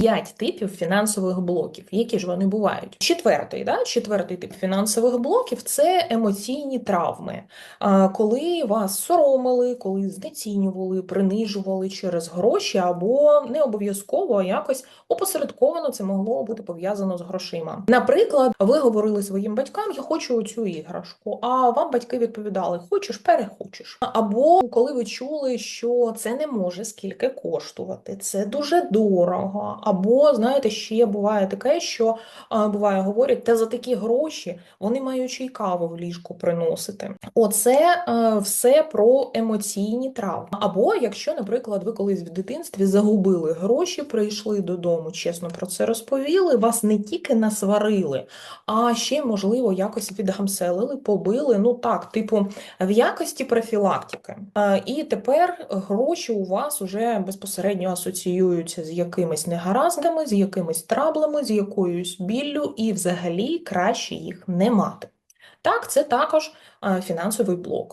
П'ять типів фінансових блоків. Які ж вони бувають? Четвертий, да? четвертий тип фінансових блоків це емоційні травми. Коли вас соромили, коли знецінювали, принижували через гроші, або не обов'язково, якось опосередковано це могло бути пов'язано з грошима. Наприклад, ви говорили своїм батькам, я хочу цю іграшку, а вам батьки відповідали: хочеш, перехочеш. Або коли ви чули, що це не може скільки коштувати, це дуже дорого. Або знаєте, ще буває таке, що буває, говорять, та за такі гроші вони мають ще й каву в ліжку приносити. Оце е, все про емоційні травми. Або якщо, наприклад, ви колись в дитинстві загубили гроші, прийшли додому, чесно про це розповіли, вас не тільки насварили, а ще можливо, якось відгамселили, побили. Ну так, типу, в якості профілактики. Е, І тепер гроші у вас уже безпосередньо асоціюються з якимись негараздами, з якимись траблами, з якоюсь біллю, і взагалі краще їх не мати. Так, це також е, фінансовий блок.